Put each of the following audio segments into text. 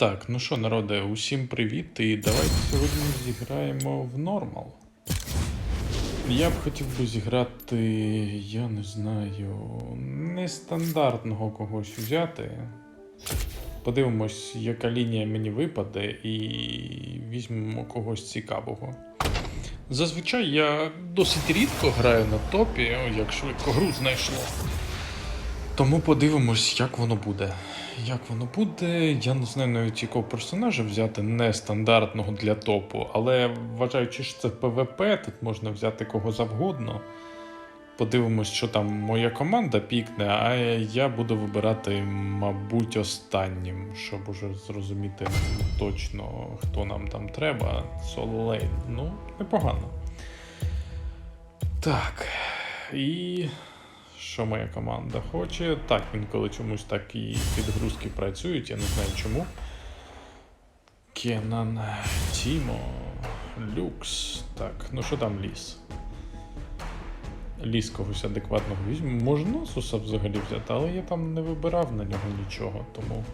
Так, ну що, народе, усім привіт, і давайте сьогодні зіграємо в нормал. Я б хотів би зіграти, я не знаю, нестандартного когось взяти. Подивимось, яка лінія мені випаде, і візьмемо когось цікавого. Зазвичай я досить рідко граю на топі, як швидко гру знайшло. Тому подивимось, як воно буде. Як воно буде, я не знаю навіть якого персонажа взяти нестандартного для топу, але вважаючи, що це ПВП, тут можна взяти кого завгодно. Подивимось, що там моя команда пікне, а я буду вибирати, мабуть, останнім, щоб уже зрозуміти точно, хто нам там треба. Соло лейн. Ну, непогано. Так. І що моя команда хоче. Так, інколи чомусь так і підгрузки працюють, я не знаю чому. Кенан, Тімо, Люкс. Так, ну що там ліс? Ліс когось адекватного візьму. Можна Носуса взагалі взяти, але я там не вибирав на нього нічого, тому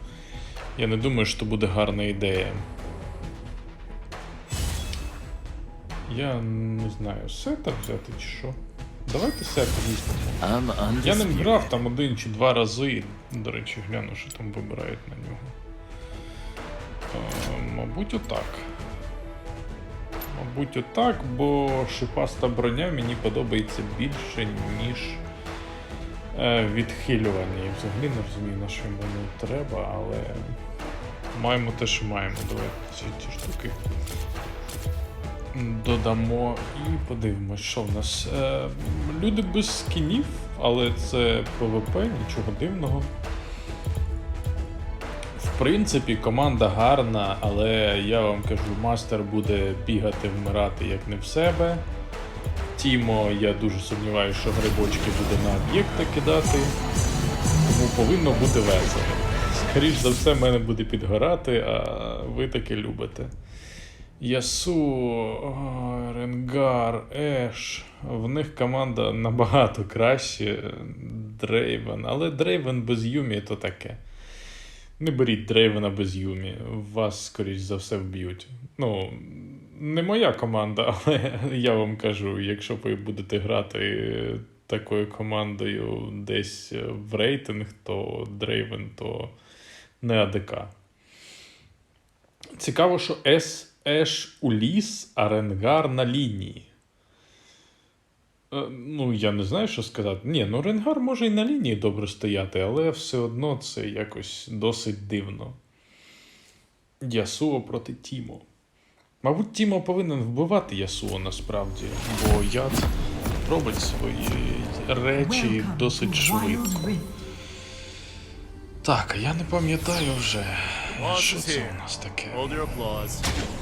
я не думаю, що буде гарна ідея. Я не знаю, сета взяти чи що. Давайте сета візьмемо. Я ним undisputed. грав там один чи два рази. До речі, гляну, що там вибирають на нього. Е, мабуть, отак. Мабуть, отак, бо шипаста броня мені подобається більше, ніж е, відхилювання. І взагалі не розумію, на що йому треба, але маємо те, що маємо. Давайте ці, ці штуки додамо і подивимось, що в нас. Е, люди без скінів, але це ПВП, нічого дивного. В принципі, команда гарна, але я вам кажу, мастер буде бігати, вмирати як не в себе. Тімо, я дуже сумніваюся, що грибочки буде на об'єкти кидати. Тому повинно бути весело. Скоріш за все, мене буде підгорати, а ви таки любите. Ясу, Ренгар, Еш. В них команда набагато краще. Дрейвен. Але Дрейвен без Юмі то таке. Не беріть Дрейвена без Юмі. Вас, скоріш за все, вб'ють. Ну, не моя команда, але я вам кажу, якщо ви будете грати такою командою десь в рейтинг, то Дрейвен то не АДК. Цікаво, що С Еш у ліс, а Ренгар на лінії. Е, Ну, я не знаю, що сказати. Ні, ну Ренгар може і на лінії добре стояти, але все одно це якось досить дивно. Ясуо проти Тімо. Мабуть, Тімо повинен вбивати Ясуо насправді, бо яд робить свої речі досить швидко. Так, а я не пам'ятаю вже, що це у нас таке.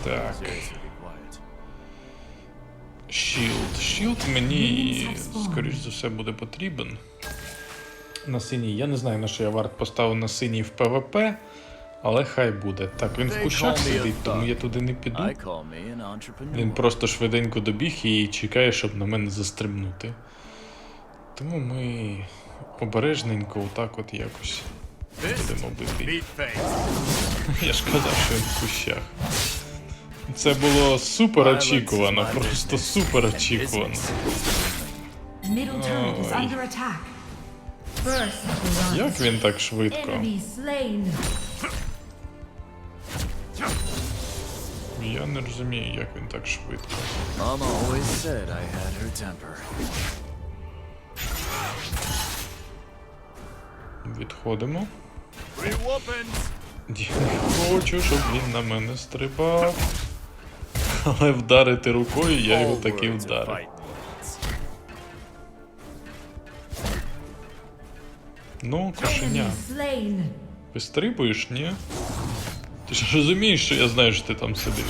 Так. Shield. Shield мені, скоріш за все, буде потрібен. На синій. Я не знаю, на що я варт поставив на синій в ПВП, але хай буде. Так, він в кущах сидить, тому я туди не піду. Він просто швиденько добіг і чекає, щоб на мене застрибнути. Тому ми обережненько, отак от якось будемо бити. Я ж казав, що він в кущах. Це було супер очікувано, просто супер очікувано. Ой. Як він так швидко? Я не розумію, як він так швидко. Відходимо. Я не хочу, щоб він на мене стрибав. Але вдарити рукою я його таки вдарив. Ну, кошеня. Slain. Вистрибуєш, ні? Ти ж розумієш, що я знаю, що ти там сидиш.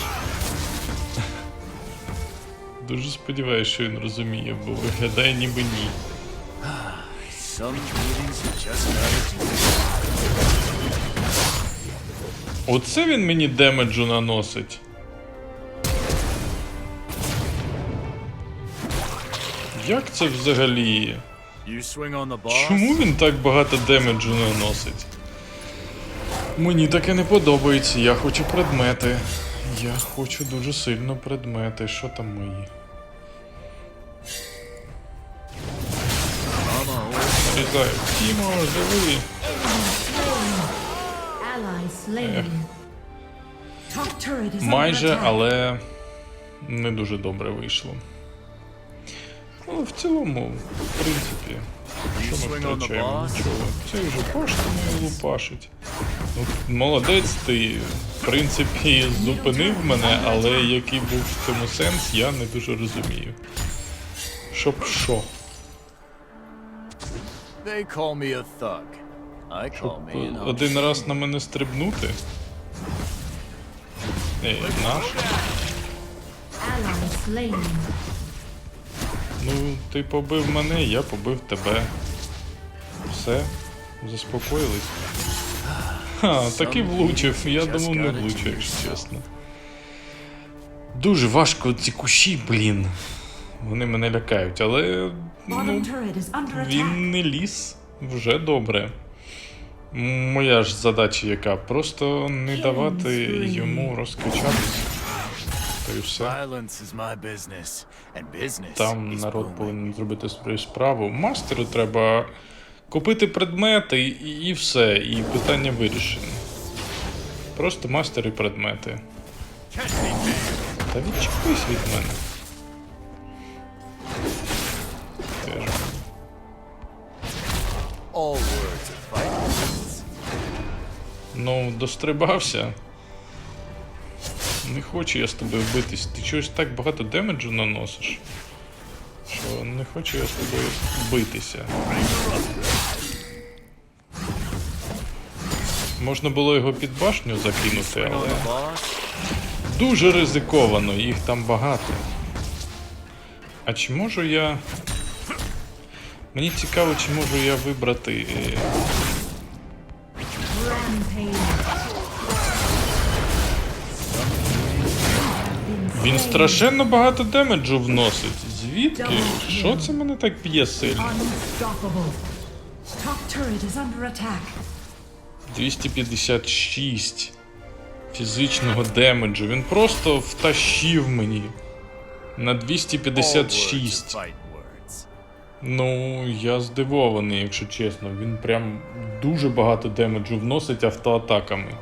Дуже сподіваюся, що він розуміє, бо виглядає ніби ні. Some meetings just. Оце він мені демеджу наносить. Як це взагалі? Чому він так багато демеджу наносить? Мені таке не подобається, я хочу предмети. Я хочу дуже сильно предмети. Що там мої? Різаю. Тімо, живи. Under Майже, але не дуже добре вийшло. Але в цілому, в принципі, що ми втрачаємо? Нічого. Це вже не лупашить. Ну, молодець, ти, в принципі, зупинив мене, але який був в цьому сенс, я не дуже розумію. Щоб що? They call me a thug. I call me an Щоб один раз на мене стрибнути? Ей, наш? Ally slain. Ну, ти побив мене, я побив тебе. Все, заспокоїлись. Ха, таки влучив. Я думав, не влучу, якщо чесно. Дуже важко ці кущі, блін. Вони мене лякають, але ну, він не ліс. Вже добре. Моя ж задача яка? Просто не давати йому. Та й все. Business Там народ повинен зробити свою справу. Мастеру треба купити предмети і, і все, і питання вирішено. Просто мастер і предмети. Та відчепись від мене. Теж. Ну, дострибався. Не хочу я з тобою битись. Ти чогось так багато демеджу наносиш. Що не хочу я з тобою битися. Можна було його під башню закинути, але дуже ризиковано, їх там багато. А чи можу я. Мені цікаво, чи можу я вибрати. е, Він страшенно багато демеджу вносить. Звідки? Що це мене так б'є сильно? Unstoppable. Top turret is under attack. 256 фізичного демеджу. Він просто втащив мені на 256. Ну, я здивований, якщо чесно. Він прям дуже багато демеджу вносить автоатаками.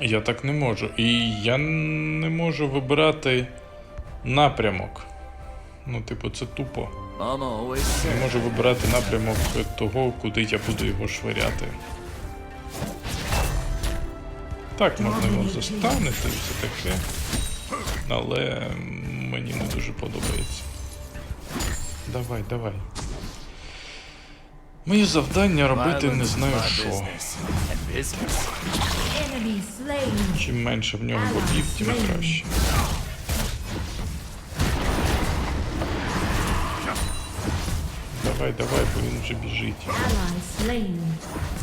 Я так не можу. І я не можу вибирати напрямок. Ну, типу, це тупо. Не можу вибирати напрямок того, куди я буду його швиряти. Так, можна його застанити і все таке. Але мені не дуже подобається. Давай, давай. Моє завдання робити не знаю що. Чим менше в ньому бобів, тим краще. Давай, давай, бо він вже біжить.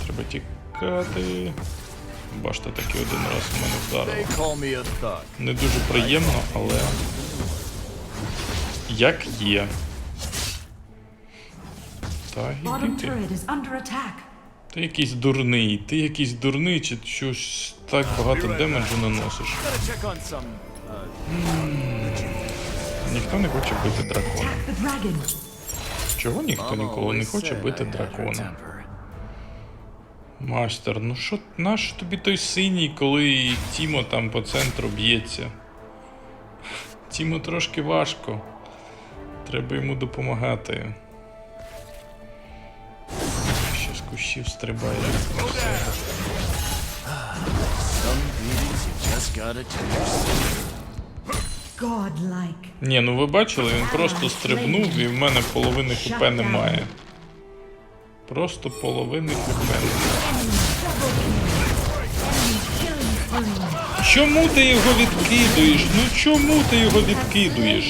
Треба тікати. Башта таки один раз в мене вдарила. Не дуже приємно, але. Як є. Та Bottom іди ти. is under attack. Ти якийсь дурний, ти якийсь дурний, чи щось так багато демеджу наносиш. Gotta check on some. Uh, Ніхто не хоче бити дракона. Attack the dragon. Чого ніхто ніколи не хоче бити дракона? Мастер, ну що наш тобі той синій, коли Тімо там по центру б'ється? Тімо трошки важко. Треба йому допомагати. Yourself. Godlike. Ні, ну ви бачили, він просто стрибнув і в мене половини хп немає. Просто половини хп. Чому ти його відкидуєш? Ну чому ти його відкидуєш?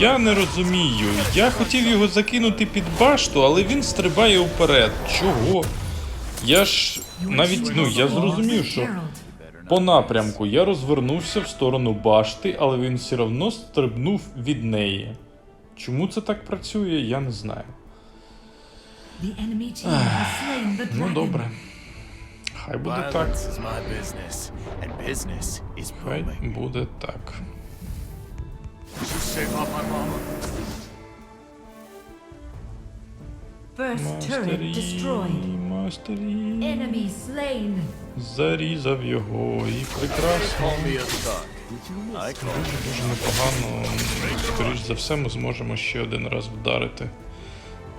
Я не розумію. Я хотів його закинути під башту, але він стрибає вперед. Чого? Я ж навіть ну я зрозумів, що по напрямку я розвернувся в сторону башти, але він все одно стрибнув від неї. Чому це так працює, я не знаю. Ну добре. Хай буде так. Хай буде так. Save off my mama. First turret destroyed. Мастері. Enemy slain. Зарізав його і прекрасно. Call me a thug. I call Дуже дуже непогано. Скоріш за все, ми зможемо ще один раз вдарити.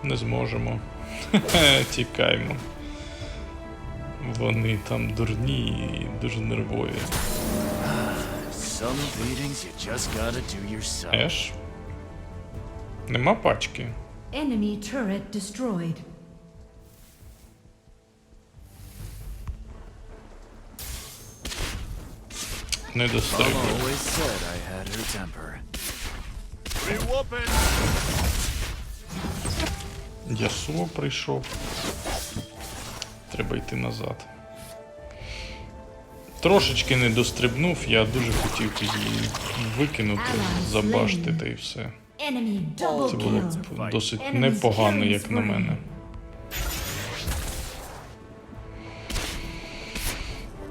Не зможемо. Хе-хе, Тікаємо. Вони там дурні і дуже нервові. Some beatings you just gotta do yourself. Еш? Нема пачки. Enemy turret destroyed. Не Mama always said I had her temper. Ясуо прийшов. Треба йти назад. Трошечки не дострибнув, я дуже хотів її викинути, забашти та й все. Це було б досить непогано, як на мене.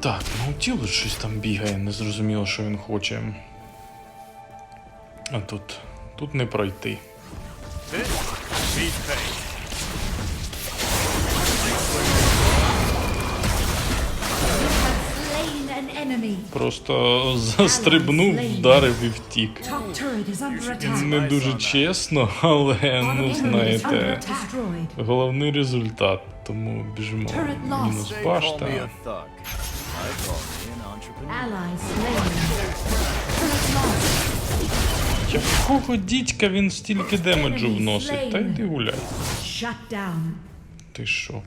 Так, Наутілус щось там бігає, не зрозуміло, що він хоче. А тут. Тут не пройти. Просто застрибнув, вдарив і втік. Не дуже чесно, але ну знаєте, головний результат. Тому біжимо. Мінус башта. Якого дідька він стільки демеджу вносить? Та йди гуляй. Ти що?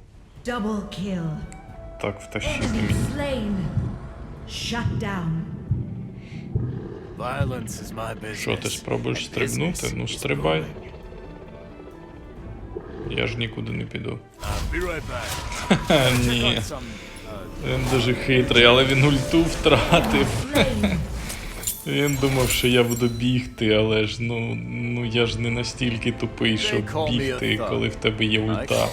Так втащити мені. Shut down. Violence is my business. Що, ти спробуєш стрибнути? Ну стрибай. Я ж нікуди не піду. Ні. Він дуже хитрий, але він ульту втратив. Він думав, що я буду бігти, але ж ну, ну я ж не настільки тупий, щоб бігти, коли в тебе є ульта.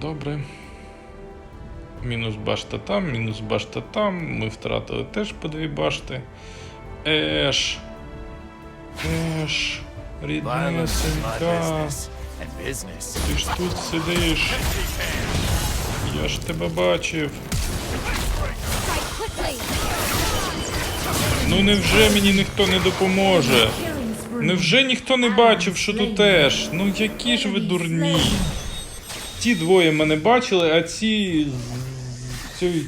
Добре. Мінус башта там, мінус башта там. Ми втратили теж по дві башти. Еш. Еш. And business Ти ж тут сидиш. Я ж тебе бачив. Ну невже мені ніхто не допоможе? Невже ніхто не бачив, що тут теж? Ну які ж ви дурні? Ті двоє мене бачили, а ці з цією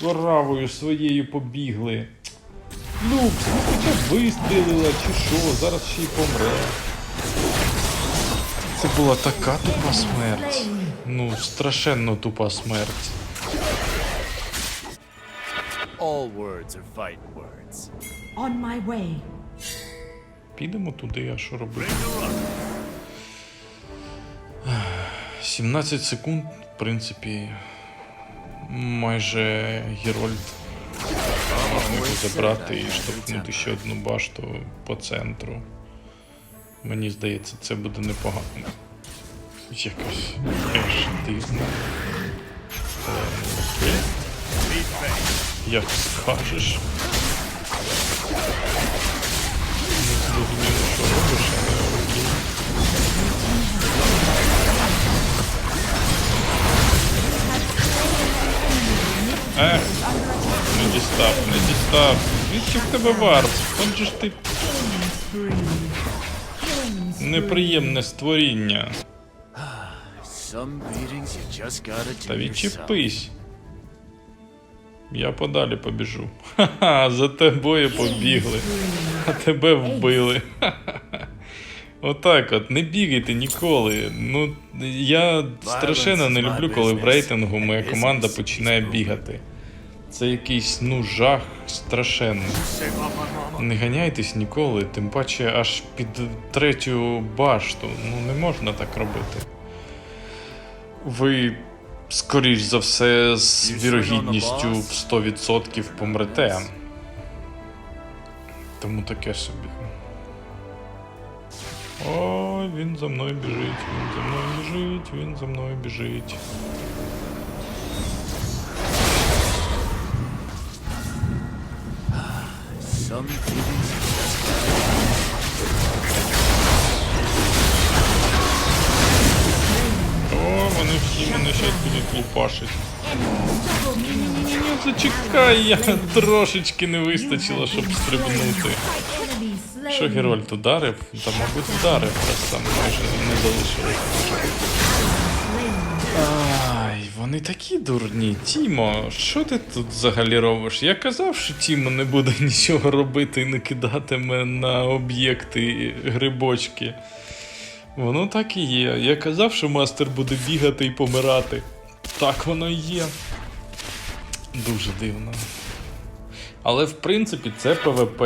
коравою своєю побігли. Люкс, ну хоча б вистрілила, чи що, зараз ще й помре. Це була така тупа смерть. Ну, страшенно тупа смерть. All words are fight words. On my way. Підемо туди, а що робити? 17 секунд, в принципі, майже Герольд можна забрати і штовхнути ще одну башту по центру. Мені здається, це буде непогано. Якось аж дивно. Як скажеш. Не зрозуміло, що робиш, але Е, не дістав, не дістав. Звідки в тебе варп? От же ж ти неприємне створіння. Та відчепись. Я подалі побіжу. Ха-ха, за тобою побігли. А тебе вбили. Отак от, не бігайте ніколи. Ну, я страшенно не люблю, коли в рейтингу моя команда починає бігати. Це якийсь, ну, жах страшенний. Не ганяйтесь ніколи, тим паче аж під третю башту. Ну не можна так робити. Ви, скоріш за все, з вірогідністю в 100% помрете. Тому таке собі. О, він за мною біжить, він за мною біжить, він за мною біжить. Some О, вони всі мене щас будуть лупашить. Ні-ні-ні, зачекай, я трошечки не вистачило, щоб стрибнути. Що Герольд ударив? Та, мабуть, вдарив, просто майже не залишилось. Ай, вони такі дурні. Тімо, що ти тут взагалі робиш? Я казав, що Тімо не буде нічого робити і не кидатиме на об'єкти грибочки. Воно так і є. Я казав, що мастер буде бігати і помирати. Так воно і є. Дуже дивно. Але в принципі це ПВП.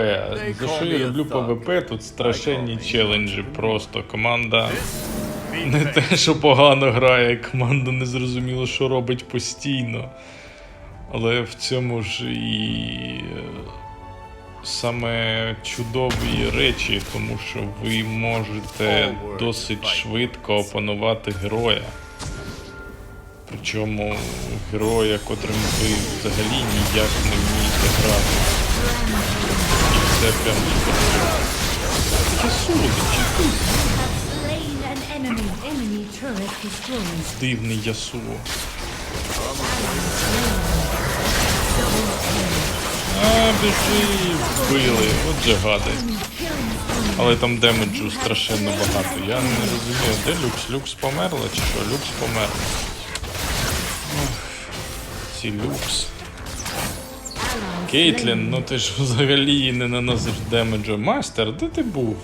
За що я люблю ПВП, тут страшенні челенджі. Просто команда не те, що погано грає, команда не зрозуміло, що робить постійно. Але в цьому ж і е, саме чудові речі, тому що ви можете досить швидко опанувати героя. Причому героя, котрим ви взагалі ніяк не вмієте грати. І це прям супер. Таке солодощі, дивний Ясуо. А, біжи, вбили, от же гади. Але там демеджу страшенно багато. Я не розумію, де люкс? Люкс померла чи що? Люкс померла. Ці люкс. Кейтлін, ну ти ж взагалі не наносиш демеджу. Мастер, де ти був?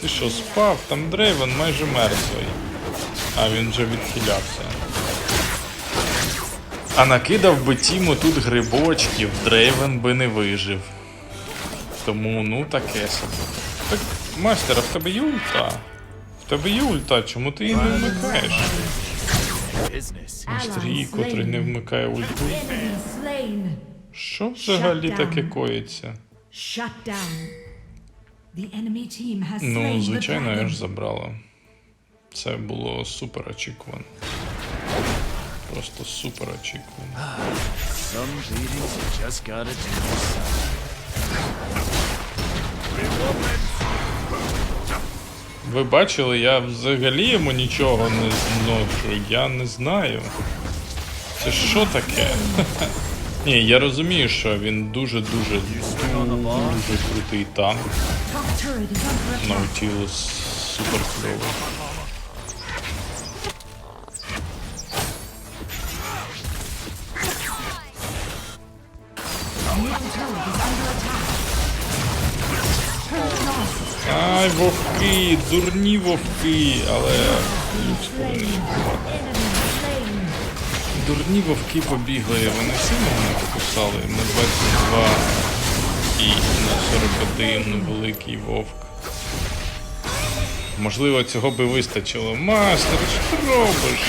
Ти що, спав? Там Дрейвен майже мертвий. А він же відхилявся. А накидав би Тіму тут грибочків, Дрейвен би не вижив. Тому, ну, таке собі. Так, мастер, а в тебе є ульта? В тебе є ульта, чому ти її не вмикаєш? Стрій, котрий не вмикає ульту. Що взагалі таке коїться? Ну, звичайно, я ж забрала. Це було супер очікувано. Просто супер очікувано. Ви бачили, я взагалі йому нічого не зношу. Я не знаю. Це що таке? Ні, я розумію, що він дуже-дуже дуже крутий танк. Наутілус супер кльовий. Ай, вовки, дурні вовки, але slain. Дурні вовки побігли, вони сильно мене покусали на 22 і на 41 великий вовк. Можливо, цього би вистачило. Мастер, що ти робиш?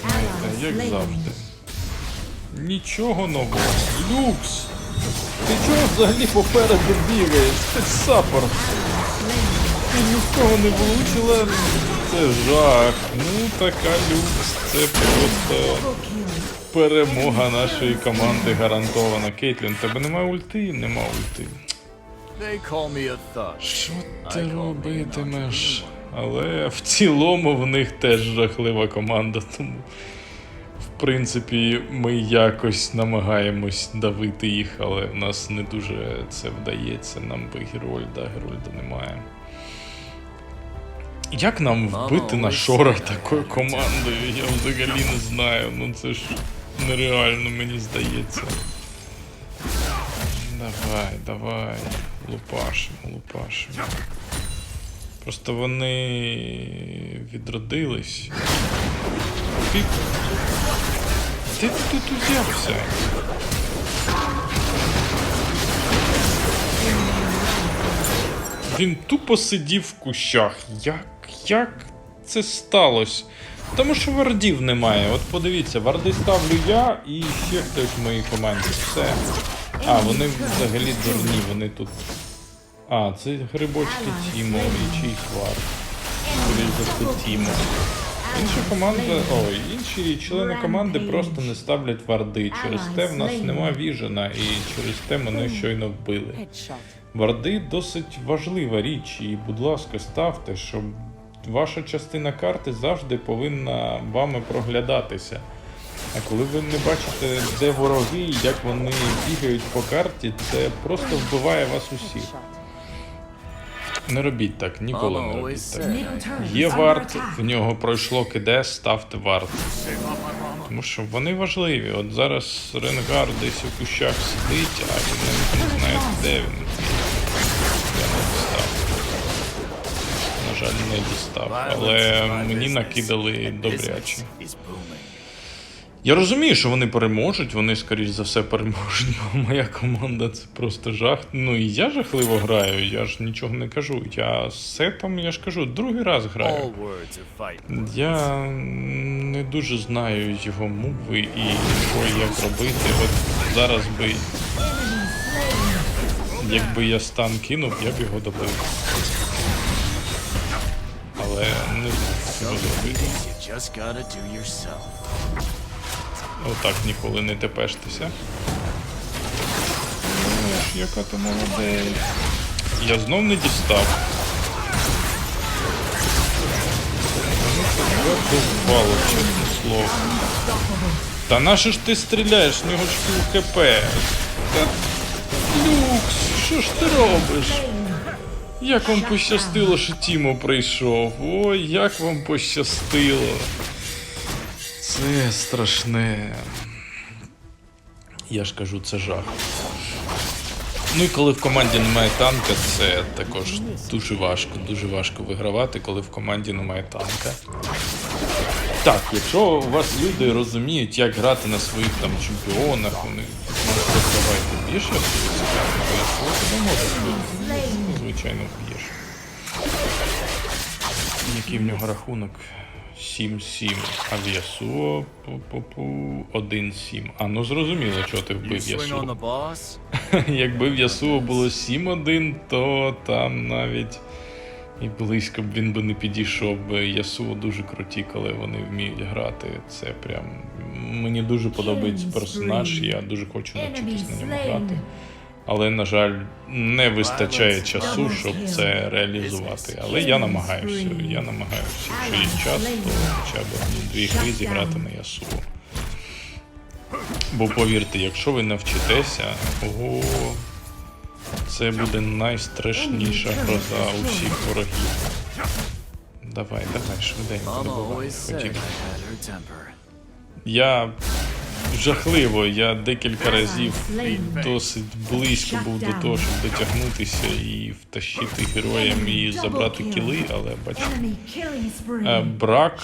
Знаєте, як завжди. Нічого нового. Люкс! Ти чого взагалі попереду бігаєш? Ти саппорт. Ти нікого не влучила. Це жах. Ну така люкс. Це просто перемога нашої команди гарантована. Кейтлін, тебе немає ульти? Нема ульти. Що ти робитимеш? Але в цілому в них теж жахлива команда, тому в принципі ми якось намагаємось давити їх, але в нас не дуже це вдається. Нам би Герольда, Герольда немає. Як нам вбити на шора такою командою? Я взагалі не знаю. Ну це ж нереально, мені здається. Давай, давай. Лупашимо, лупашимо. Просто вони відродились. Ти. Де ти тут узявся? Він тупо сидів в кущах. Як? Як це сталося? Тому що вардів немає. От подивіться, варди ставлю я і ще хтось в моїй команді. Все. А, вони взагалі дурні, вони тут А, це грибочки Тімо і чийсь вар. Скоріш за все Тімо. Інша команда, ой, інші члени команди просто не ставлять варди. Через те в нас нема віжена, і через те мене щойно вбили. Варди досить важлива річ, і, будь ласка, ставте, щоб ваша частина карти завжди повинна вами проглядатися. А коли ви не бачите, де вороги як вони бігають по карті, це просто вбиває вас усіх. Не робіть так, ніколи не робіть так. Є варт, в нього пройшло киде, ставте варт. Тому що вони важливі. От зараз Ренгар десь у кущах сидить, а навіть не знаєте, де він. Я не дістав. На жаль, не дістав. Але мені накидали добряче. Я розумію, що вони переможуть, вони, скоріш за все, переможуть, бо моя команда це просто жах. Ну і я жахливо граю, я ж нічого не кажу. Я з сетом, я ж кажу, другий раз граю. Я не дуже знаю його мови і що як робити. От зараз би, якби я стан кинув, я б його добив. Але не знаю, що зробити. Отак ніколи не тепештеся. Ой, яка ти молодець. Я знов не дістав. Довбало, чесне слово. Та на що ж ти стріляєш? В нього ж фул хп. Та... Люкс, що ж ти робиш? Як вам пощастило, що Тімо прийшов? Ой, як вам пощастило. Це страшне. Я ж кажу, це жах. Ну і коли в команді немає танка, це також дуже важко, дуже важко вигравати, коли в команді немає танка. Так, якщо у вас люди розуміють, як грати на своїх там чемпіонах, вони можуть давайте більше бо якщо тебе можуть ну, звичайно, б'єш. Який в нього рахунок? 7-7. А в Ясуо пу-пу-пу, 1-7. А ну зрозуміло, чого ти вбив Ясуо. Якби в Ясуо було 7-1, то там навіть і близько б він би не підійшов би. Ясуо дуже круті, коли вони вміють грати. Це прям мені дуже подобається персонаж, я дуже хочу навчитись на ньому грати. Але, на жаль, не вистачає часу, щоб це реалізувати. Але я намагаюся. Я намагаюся. Якщо є час, то хоча б одну-дві гри зіграти на Ясуо. Бо повірте, якщо ви навчитеся, ого, це буде найстрашніша гроза усіх ворогів. Давай, давай, швиденько, добивай, ходімо. Я жахливо, я декілька разів досить близько був до того, щоб дотягнутися і втащити героям і забрати кіли, але spree. е, брак,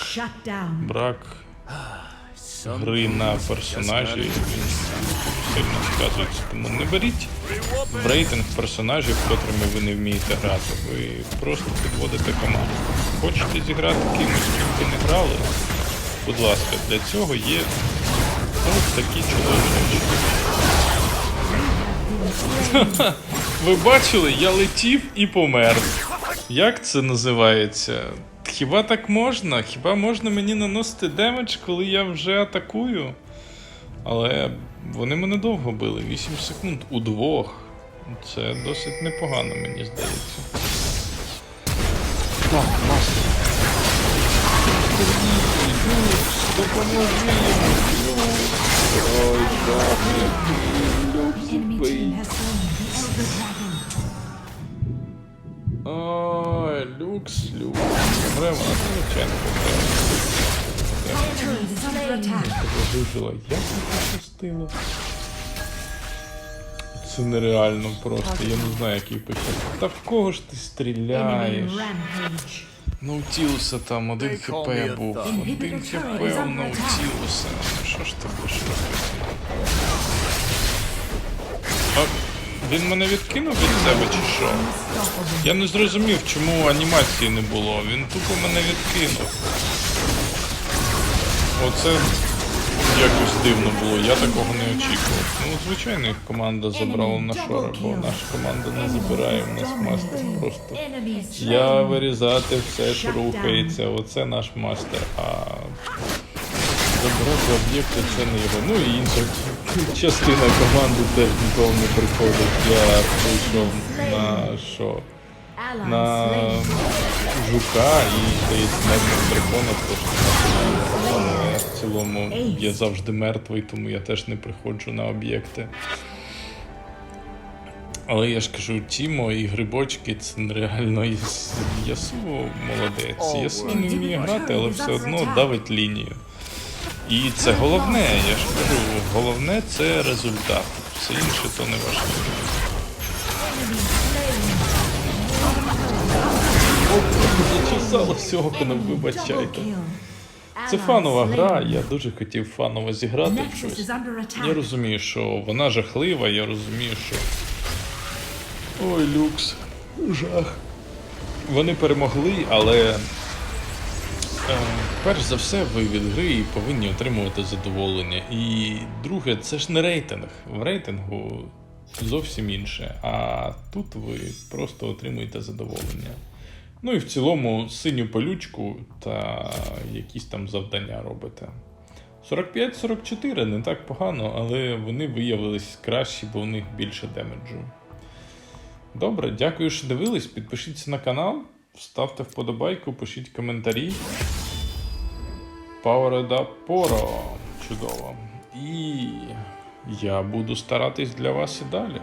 брак гри на персонажі він сильно сказується. Тому не беріть в рейтинг персонажів, котрими ви не вмієте грати. Ви просто підводите команду. Хочете зіграти кимось, ким ви не грали? Будь ласка, для цього є ось такі чудові. Ви бачили, я летів і помер. Як це називається? Хіба так можна? Хіба можна мені наносити демедж, коли я вже атакую? Але вони мене довго били, 8 секунд удвох. Це досить непогано, мені здається. Так. Допоможи йому. Ой, Dragon. Ой, люкс, люкс. Гремо, звичайно, тебе вижила. Як не пощастило? Це нереально просто. Я не знаю, який почав. Та в кого ж ти стріляєш? Наутілуса там один хп був. Один хп у Наутілуса. Що ж ти будеш робити? Він мене відкинув від себе чи що? Я не зрозумів, чому анімації не було. Він тупо мене відкинув. Оце Якось дивно було, я такого не очікував. Ну, звичайно, їх команда забрала на шора, бо наша команда не забирає, у нас мастер просто. Я вирізати все, що рухається, оце наш мастер. А забрати об'єкти це не його. Ну і інша частина команди теж ніколи не приходить. Я прийшов на що? На жука і здається навіть дракона просто в цілому я завжди мертвий, тому я теж не приходжу на об'єкти. Але я ж кажу, Тімо і грибочки це нереально Яс- Ясу молодець. Ясу не вміє грати, але все одно давить лінію. І це головне, я ж кажу, головне це результат. Все інше то не важливо. Зачесалося окно, вибачайте. Це фанова гра, я дуже хотів фаново зіграти в щось. Я розумію, що вона жахлива, я розумію, що. Ой, люкс. Жах. Вони перемогли, але. Е, перш за все, ви від гри повинні отримувати задоволення. І друге, це ж не рейтинг. В рейтингу зовсім інше. А тут ви просто отримуєте задоволення. Ну і в цілому синю палючку та якісь там завдання робите. 45-44 не так погано, але вони виявились кращі, бо у них більше демеджу. Добре, дякую, що дивились. Підпишіться на канал, ставте вподобайку, пишіть коментарі. Powered Poro. Чудово. І я буду старатись для вас і далі.